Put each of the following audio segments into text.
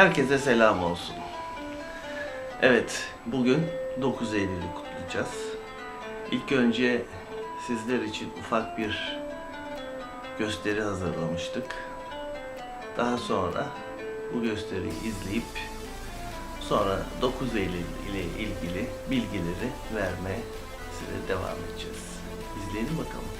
Herkese selam olsun. Evet, bugün 9 Eylül'ü kutlayacağız. İlk önce sizler için ufak bir gösteri hazırlamıştık. Daha sonra bu gösteriyi izleyip sonra 9 Eylül ile ilgili bilgileri vermeye size devam edeceğiz. İzleyelim bakalım.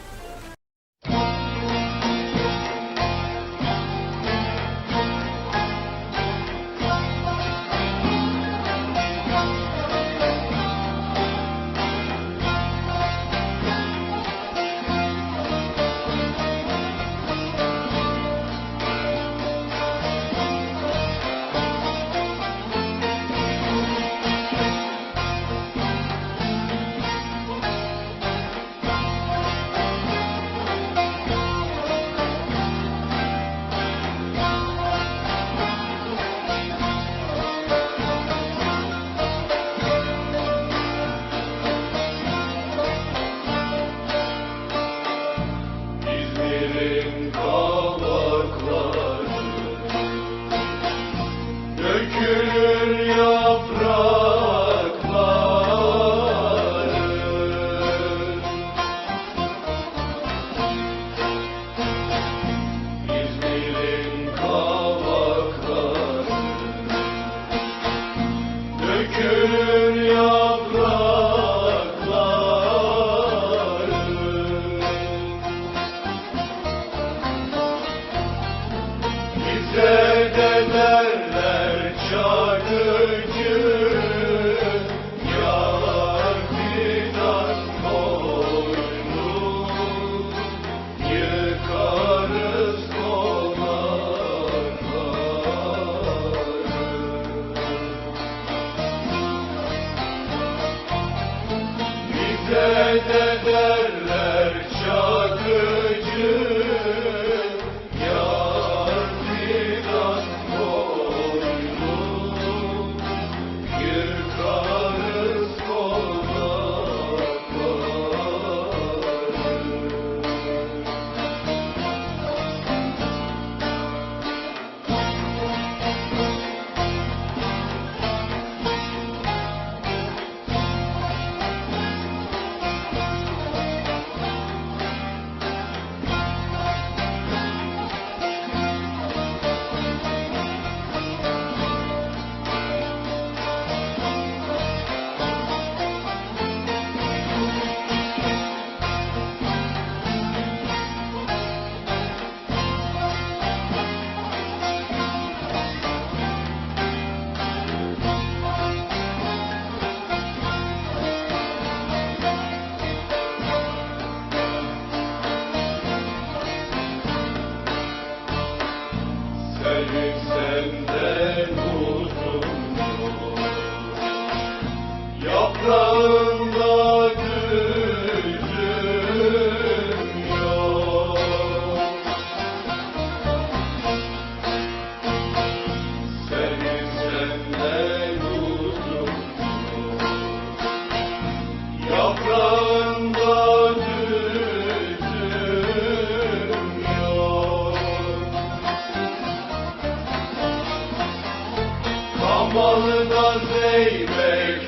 Zeybek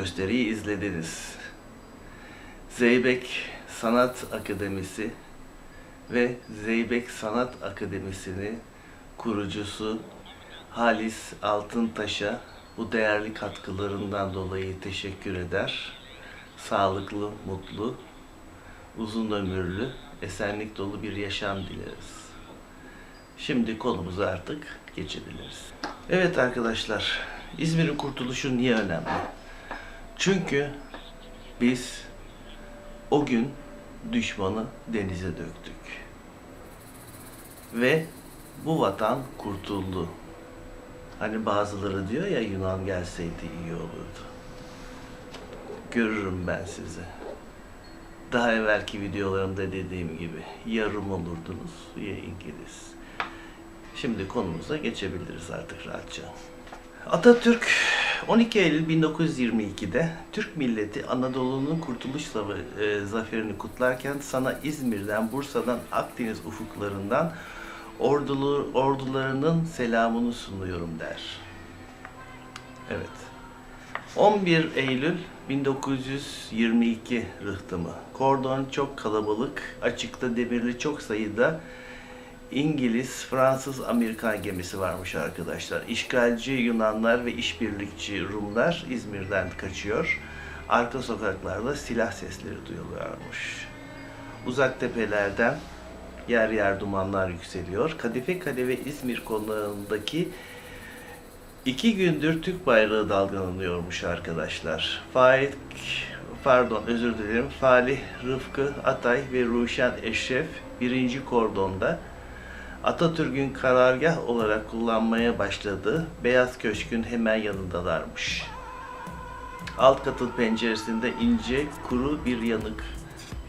gösteriyi izlediniz. Zeybek Sanat Akademisi ve Zeybek Sanat Akademisi'ni kurucusu Halis Altıntaş'a bu değerli katkılarından dolayı teşekkür eder. Sağlıklı, mutlu, uzun ömürlü, esenlik dolu bir yaşam dileriz. Şimdi konumuza artık geçebiliriz. Evet arkadaşlar, İzmir'in kurtuluşu niye önemli? Çünkü biz o gün düşmanı denize döktük. Ve bu vatan kurtuldu. Hani bazıları diyor ya Yunan gelseydi iyi olurdu. Görürüm ben sizi. Daha evvelki videolarımda dediğim gibi yarım olurdunuz ya İngiliz. Şimdi konumuza geçebiliriz artık rahatça. Atatürk 12 Eylül 1922'de Türk milleti Anadolu'nun kurtuluş e, zaferini kutlarken sana İzmir'den, Bursa'dan, Akdeniz ufuklarından ordulu, ordularının selamını sunuyorum der. Evet. 11 Eylül 1922 rıhtımı. Kordon çok kalabalık, açıkta demirli çok sayıda İngiliz, Fransız, Amerikan gemisi varmış arkadaşlar. İşgalci Yunanlar ve işbirlikçi Rumlar İzmir'den kaçıyor. Arka sokaklarda silah sesleri duyuluyormuş. Uzak tepelerden yer yer dumanlar yükseliyor. Kadife Kale ve İzmir konularındaki iki gündür Türk bayrağı dalgalanıyormuş arkadaşlar. Faik, pardon özür dilerim. Falih, Rıfkı, Atay ve Ruşen Eşref birinci kordonda Atatürk'ün karargah olarak kullanmaya başladığı Beyaz Köşk'ün hemen yanındalarmış. Alt katın penceresinde ince, kuru bir yanık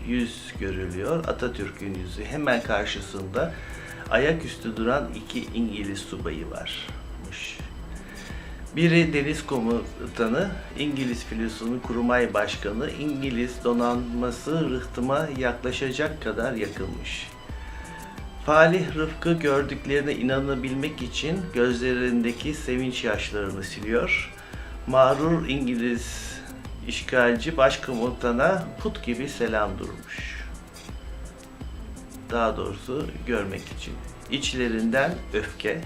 yüz görülüyor. Atatürk'ün yüzü. Hemen karşısında ayaküstü duran iki İngiliz subayı varmış. Biri deniz komutanı, İngiliz filosunun kurmay başkanı, İngiliz donanması rıhtıma yaklaşacak kadar yakınmış. Falih Rıfkı gördüklerine inanabilmek için gözlerindeki sevinç yaşlarını siliyor. Mağrur İngiliz işgalci başkomutana put gibi selam durmuş. Daha doğrusu görmek için. İçlerinden öfke,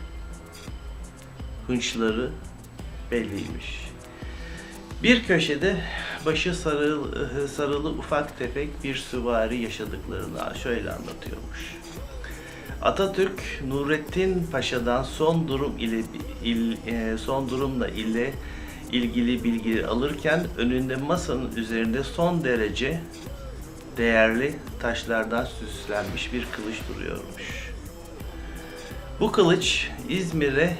hınçları belliymiş. Bir köşede başı sarılı, sarılı ufak tefek bir süvari yaşadıklarını şöyle anlatıyormuş. Atatürk Nurettin Paşa'dan son durum ile il, e, son durumla ile ilgili bilgi alırken önünde masanın üzerinde son derece değerli taşlardan süslenmiş bir kılıç duruyormuş. Bu kılıç İzmir'e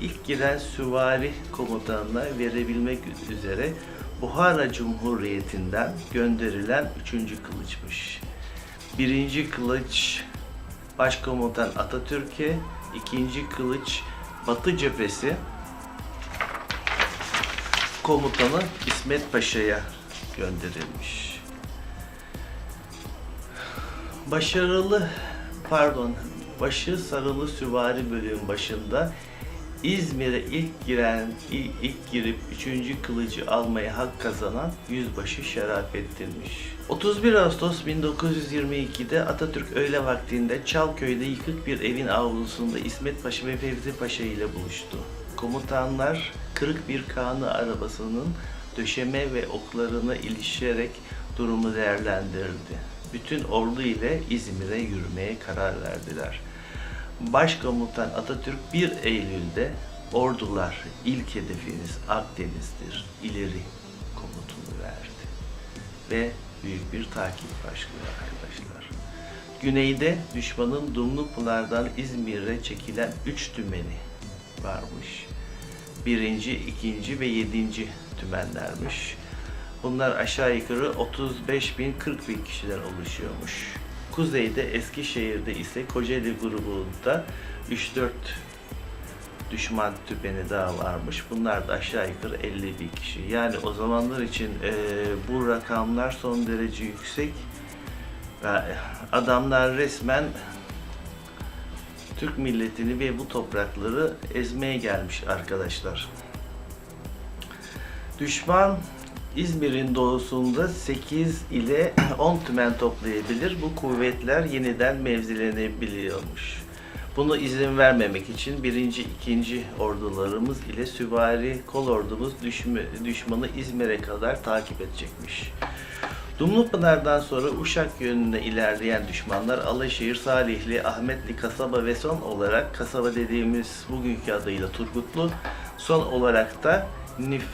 ilk giren süvari komutanına verebilmek üzere Buhara Cumhuriyeti'nden gönderilen üçüncü kılıçmış. Birinci kılıç Başkomutan Atatürk'e, ikinci kılıç Batı cephesi komutanı İsmet Paşa'ya gönderilmiş. Başarılı, pardon, başı sarılı süvari bölüm başında İzmir'e ilk giren, il- ilk girip üçüncü kılıcı almaya hak kazanan yüzbaşı Şerafettin'miş. 31 Ağustos 1922'de Atatürk öğle vaktinde Çalköy'de yıkık bir evin avlusunda İsmet Paşa ve Fevzi Paşa ile buluştu. Komutanlar kırık bir kanı arabasının döşeme ve oklarına ilişerek durumu değerlendirdi. Bütün ordu ile İzmir'e yürümeye karar verdiler. Başkomutan Atatürk 1 Eylül'de ordular ilk hedefiniz Akdeniz'dir ileri komutunu verdi. Ve büyük bir takip başlıyor arkadaşlar. Güneyde düşmanın Dumlupınar'dan İzmir'e çekilen 3 tümeni varmış. Birinci, ikinci ve yedinci tümenlermiş. Bunlar aşağı yukarı 35 bin 40 bin kişiden oluşuyormuş. Kuzeyde Eskişehir'de ise Kocaeli grubunda 3-4 düşman tüpeni daha varmış. Bunlar da aşağı yukarı 50 bin kişi. Yani o zamanlar için e, bu rakamlar son derece yüksek. Adamlar resmen Türk milletini ve bu toprakları ezmeye gelmiş arkadaşlar. Düşman İzmir'in doğusunda 8 ile 10 tümen toplayabilir. Bu kuvvetler yeniden mevzilenebiliyormuş. Bunu izin vermemek için birinci, ikinci ordularımız ile süvari kol ordumuz düşmanı İzmir'e kadar takip edecekmiş. Dumlupınar'dan sonra Uşak yönüne ilerleyen düşmanlar Alaşehir, Salihli, Ahmetli, Kasaba ve son olarak Kasaba dediğimiz bugünkü adıyla Turgutlu, son olarak da Nif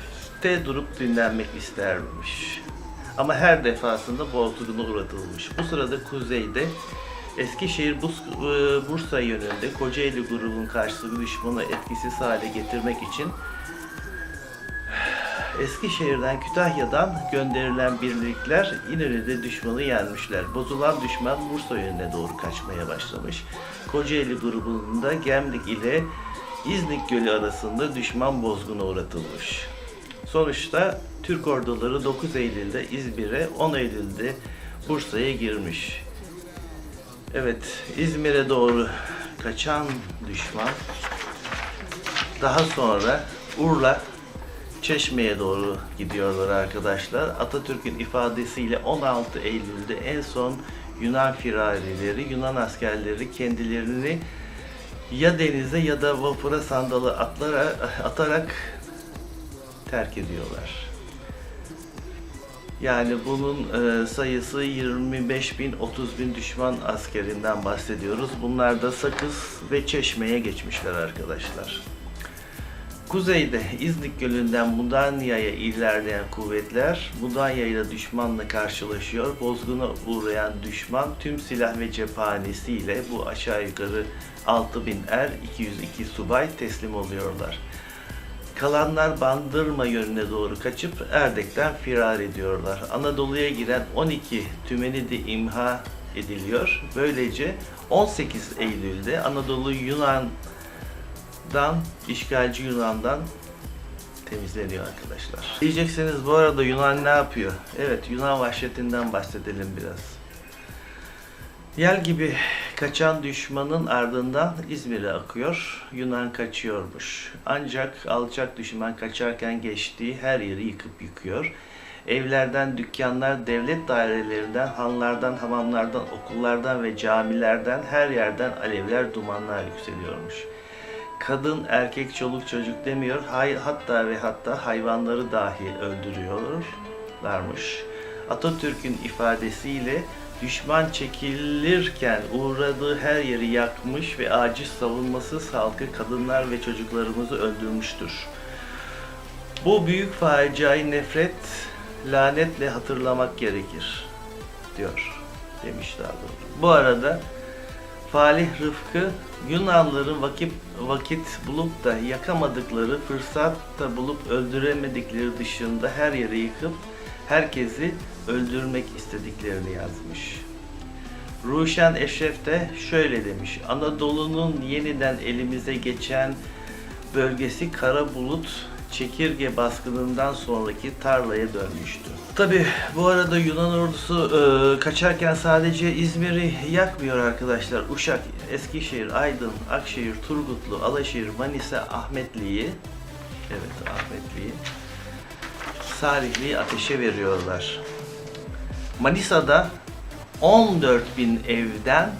Üste durup dinlenmek istermiş. Ama her defasında bozguna uğratılmış. Bu sırada kuzeyde Eskişehir Bus- e, yönünde Kocaeli grubun karşısında düşmanı etkisiz hale getirmek için Eskişehir'den Kütahya'dan gönderilen birlikler İnönü'de düşmanı yenmişler. Bozulan düşman Bursa yönüne doğru kaçmaya başlamış. Kocaeli grubunda Gemlik ile İznik Gölü arasında düşman bozguna uğratılmış. Sonuçta Türk orduları 9 Eylül'de İzmir'e, 10 Eylül'de Bursa'ya girmiş. Evet, İzmir'e doğru kaçan düşman daha sonra Urla Çeşme'ye doğru gidiyorlar arkadaşlar. Atatürk'ün ifadesiyle 16 Eylül'de en son Yunan firarileri, Yunan askerleri kendilerini ya denize ya da vapura sandalı atlara, atarak terk ediyorlar. Yani bunun e, sayısı 25 bin, 30 bin düşman askerinden bahsediyoruz. Bunlar da Sakız ve Çeşme'ye geçmişler arkadaşlar. Kuzeyde İznik Gölü'nden Mudanya'ya ilerleyen kuvvetler Mudanya ile düşmanla karşılaşıyor. Bozguna uğrayan düşman tüm silah ve cephanesiyle bu aşağı yukarı 6000 er, 202 subay teslim oluyorlar. Kalanlar Bandırma yönüne doğru kaçıp Erdek'ten firar ediyorlar. Anadolu'ya giren 12 tümeni de imha ediliyor. Böylece 18 Eylül'de Anadolu Yunan Dan işgalci Yunan'dan temizleniyor arkadaşlar. Diyeceksiniz bu arada Yunan ne yapıyor? Evet Yunan vahşetinden bahsedelim biraz. Yel gibi kaçan düşmanın ardından İzmir'e akıyor. Yunan kaçıyormuş. Ancak alçak düşman kaçarken geçtiği her yeri yıkıp yıkıyor. Evlerden, dükkanlar, devlet dairelerinden, hanlardan, hamamlardan, okullardan ve camilerden her yerden alevler, dumanlar yükseliyormuş kadın, erkek, çoluk, çocuk demiyor. Hay, hatta ve hatta hayvanları dahi öldürüyorlarmış. Atatürk'ün ifadesiyle düşman çekilirken uğradığı her yeri yakmış ve aciz savunmasız halkı, kadınlar ve çocuklarımızı öldürmüştür. Bu büyük faciayı nefret, lanetle hatırlamak gerekir, diyor demiş daha doğrusu. Bu arada Falih Rıfkı Yunanlıların vakit, vakit bulup da yakamadıkları, fırsat da bulup öldüremedikleri dışında her yeri yıkıp herkesi öldürmek istediklerini yazmış. Ruşen Eşref de şöyle demiş. Anadolu'nun yeniden elimize geçen bölgesi kara bulut çekirge baskınından sonraki tarlaya dönmüştü. Tabi bu arada Yunan ordusu e, kaçarken sadece İzmir'i yakmıyor arkadaşlar. Uşak, Eskişehir, Aydın, Akşehir, Turgutlu, Alaşehir, Manisa, Ahmetli'yi evet Ahmetli'yi Salihli'yi ateşe veriyorlar. Manisa'da 14 bin evden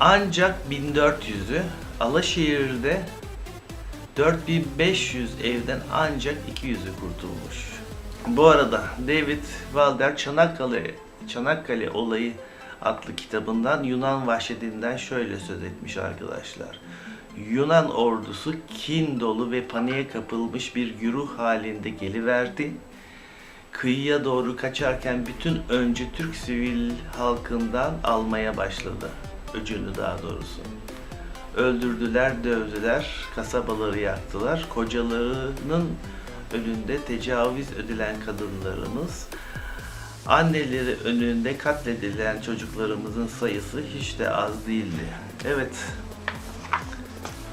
ancak 1400'ü, Alaşehir'de 4500 evden ancak 200'ü kurtulmuş. Bu arada David Walder Çanakkale Çanakkale olayı adlı kitabından Yunan vahşetinden şöyle söz etmiş arkadaşlar. Yunan ordusu kin dolu ve paniğe kapılmış bir güruh halinde geliverdi. Kıyıya doğru kaçarken bütün öncü Türk sivil halkından almaya başladı. Öcünü daha doğrusu. Öldürdüler, dövdüler, kasabaları yaktılar. Kocalarının önünde tecavüz edilen kadınlarımız, anneleri önünde katledilen çocuklarımızın sayısı hiç de az değildi. Evet,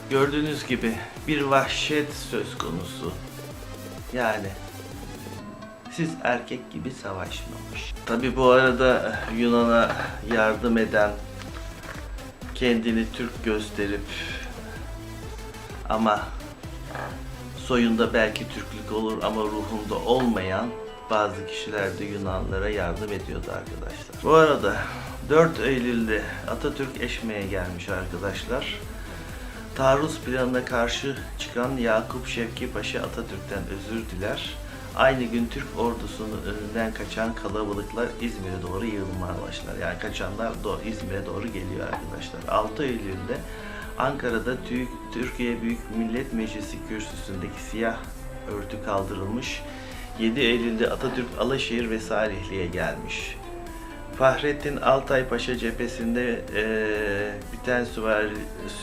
gördüğünüz gibi bir vahşet söz konusu. Yani siz erkek gibi savaşmamış. Tabi bu arada Yunan'a yardım eden kendini Türk gösterip ama soyunda belki Türklük olur ama ruhunda olmayan bazı kişiler de Yunanlara yardım ediyordu arkadaşlar. Bu arada 4 Eylül'de Atatürk Eşme'ye gelmiş arkadaşlar. Taarruz planına karşı çıkan Yakup Şevki Paşa Atatürk'ten özür diler. Aynı gün Türk ordusunun önünden kaçan kalabalıklar İzmir'e doğru yığılmaya başlar. Yani kaçanlar do- İzmir'e doğru geliyor arkadaşlar. 6 Eylül'de Ankara'da Tü- Türkiye Büyük Millet Meclisi kürsüsündeki siyah örtü kaldırılmış. 7 Eylül'de Atatürk Alaşehir ve Salihli'ye gelmiş. Fahrettin Altay Paşa cephesinde eee biten süvari,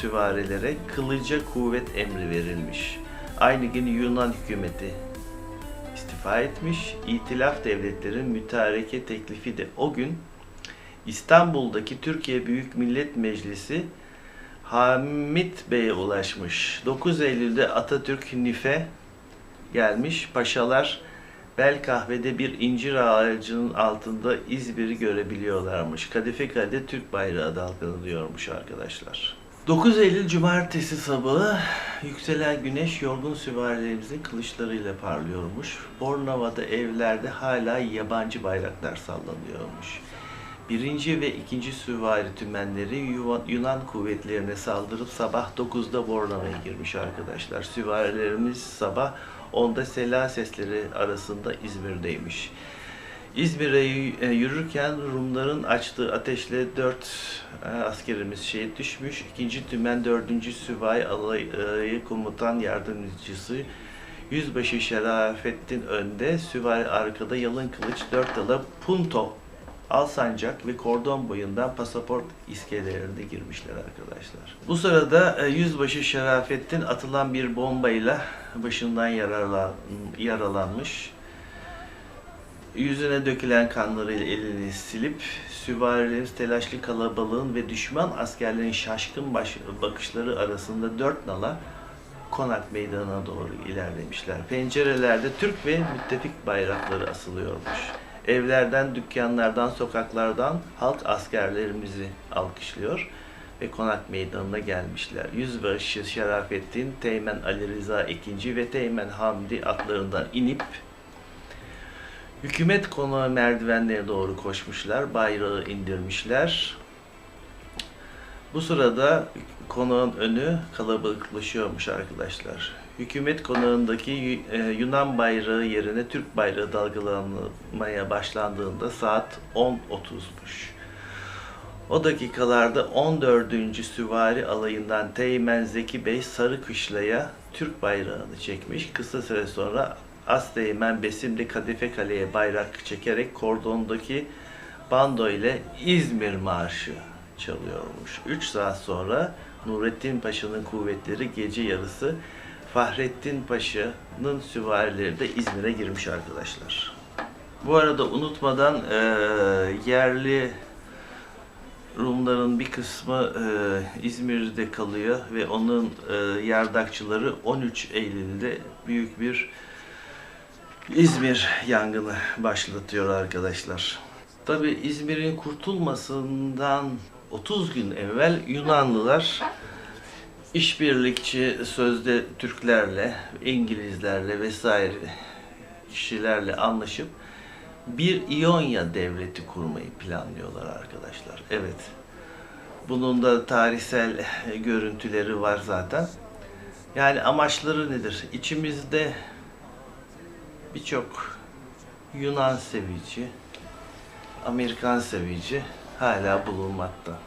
süvarilere kılıca kuvvet emri verilmiş. Aynı gün Yunan hükümeti istifa etmiş. İtilaf devletlerin mütareke teklifi de o gün İstanbul'daki Türkiye Büyük Millet Meclisi Hamit Bey'e ulaşmış. 9 Eylül'de Atatürk Nife gelmiş. Paşalar Bel kahvede bir incir ağacının altında İzmir'i görebiliyorlarmış. Kadife Kale'de Türk bayrağı dalgalanıyormuş arkadaşlar. 9 Eylül Cumartesi sabahı yükselen güneş yorgun süvarilerimizin kılıçlarıyla parlıyormuş. Bornova'da evlerde hala yabancı bayraklar sallanıyormuş. Birinci ve ikinci süvari tümenleri Yunan kuvvetlerine saldırıp sabah 9'da Bornova'ya girmiş arkadaşlar. Süvarilerimiz sabah 10'da sela sesleri arasında İzmir'deymiş. İzmir'e e, yürürken Rumların açtığı ateşle 4 askerimiz şehit düşmüş. İkinci tümen 4. Süvari Alayı Komutan Yardımcısı Yüzbaşı Şerafettin önde, süvari arkada yalın kılıç dört dala punto Alsancak ve kordon boyundan pasaport iskelelerine girmişler arkadaşlar. Bu sırada e, Yüzbaşı Şerafettin atılan bir bombayla başından yaralanmış. Yüzüne dökülen kanlarıyla elini silip süvarilerimiz telaşlı kalabalığın ve düşman askerlerin şaşkın baş, bakışları arasında dört nala konak meydanına doğru ilerlemişler. Pencerelerde Türk ve müttefik bayrakları asılıyormuş. Evlerden, dükkanlardan, sokaklardan halk askerlerimizi alkışlıyor ve konak meydanına gelmişler. Yüzbaşı Şerafettin, Teğmen Ali Rıza II ve Teğmen Hamdi atlarından inip hükümet konağı merdivenlerine doğru koşmuşlar, bayrağı indirmişler. Bu sırada konağın önü kalabalıklaşıyormuş arkadaşlar. Hükümet konağındaki e, Yunan bayrağı yerine Türk bayrağı dalgalanmaya başlandığında saat 10.30'muş. O dakikalarda 14. Süvari alayından Teğmen Zeki Bey Sarıkışla'ya Türk bayrağını çekmiş. Kısa süre sonra Asteğmen Besimli Kadife Kale'ye bayrak çekerek kordondaki bando ile İzmir Marşı çalıyormuş. 3 saat sonra Nurettin Paşa'nın kuvvetleri gece yarısı Fahrettin Paşa'nın süvarileri de İzmir'e girmiş arkadaşlar. Bu arada unutmadan eee, yerli Rumların bir kısmı eee, İzmir'de kalıyor ve onun eee, yardakçıları 13 Eylül'de büyük bir İzmir yangını başlatıyor arkadaşlar. Tabi İzmir'in kurtulmasından 30 gün evvel Yunanlılar işbirlikçi sözde Türklerle, İngilizlerle vesaire kişilerle anlaşıp bir İonya devleti kurmayı planlıyorlar arkadaşlar. Evet. Bunun da tarihsel görüntüleri var zaten. Yani amaçları nedir? İçimizde birçok Yunan sevici, Amerikan sevici hala bulunmakta.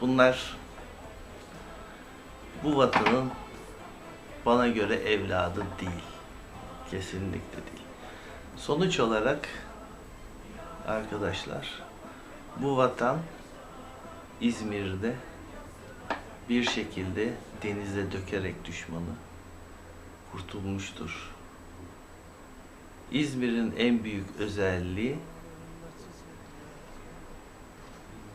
Bunlar bu vatanın bana göre evladı değil. Kesinlikle değil. Sonuç olarak arkadaşlar bu vatan İzmir'de bir şekilde denize dökerek düşmanı kurtulmuştur. İzmir'in en büyük özelliği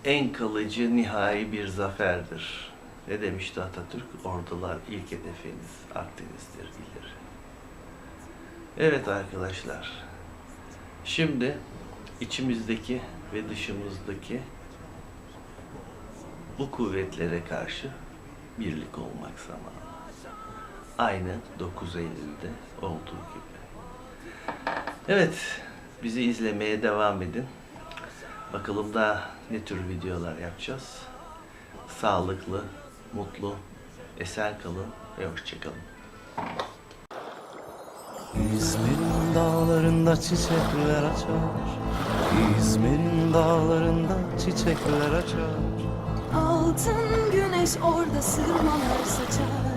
en kalıcı nihai bir zaferdir. Ne demişti Atatürk? Ordular ilk hedefiniz Akdeniz'dir bilir. Evet arkadaşlar. Şimdi içimizdeki ve dışımızdaki bu kuvvetlere karşı birlik olmak zamanı. Aynı 9 Eylül'de olduğu gibi. Evet, bizi izlemeye devam edin. Bakalım daha ne tür videolar yapacağız. Sağlıklı, mutlu, esen kalın ve hoşçakalın. İzmir'in dağlarında çiçekler açar İzmir'in dağlarında çiçekler açar Altın güneş orada sırmalar saçar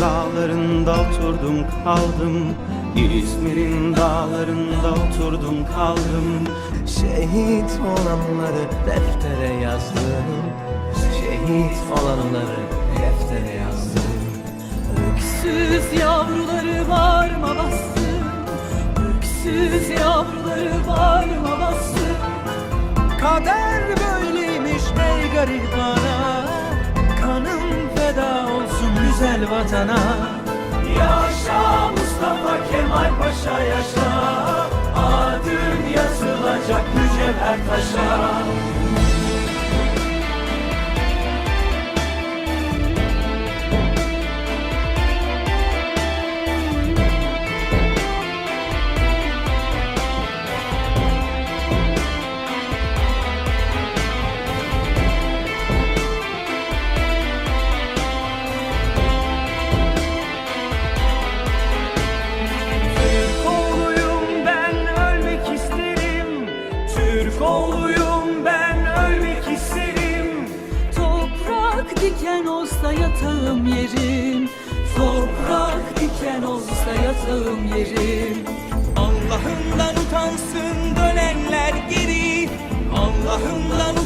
dağlarında oturdum kaldım. İzmir'in dağlarında oturdum kaldım. Şehit olanları deftere yazdım. Şehit olanları deftere yazdım. Öksüz yavruları bağrıma bastım. Öksüz yavruları bağrıma bastım. Kader böyleymiş ey garibana Kanım feda olsun güzel vatana. Yaşa Mustafa Kemal Paşa yaşa. Adın yazılacak mücevher taşa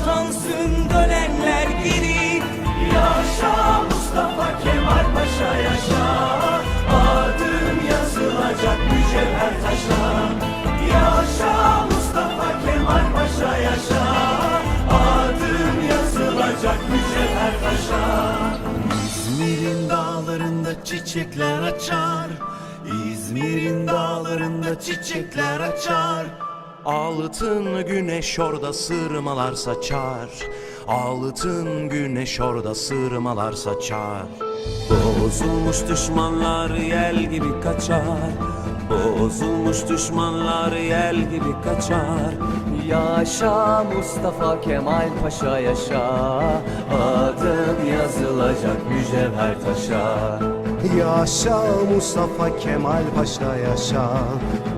utansın dönenler geri. Yaşa Mustafa Kemal Paşa yaşa. Adın yazılacak mücevher taşa. Yaşa Mustafa Kemal Paşa yaşa. Adın yazılacak mücevher taşa. İzmir'in dağlarında çiçekler açar. İzmir'in dağlarında çiçekler açar Altın güneş orada sırmalar saçar Altın güneş orada sırmalar saçar Bozulmuş düşmanlar yel gibi kaçar. Bozulmuş düşmanlar yel gibi kaçar. Yaşa Mustafa Kemal Paşa yaşa. Adın yazılacak mücevher taşa. Yaşa Mustafa Kemal Paşa yaşa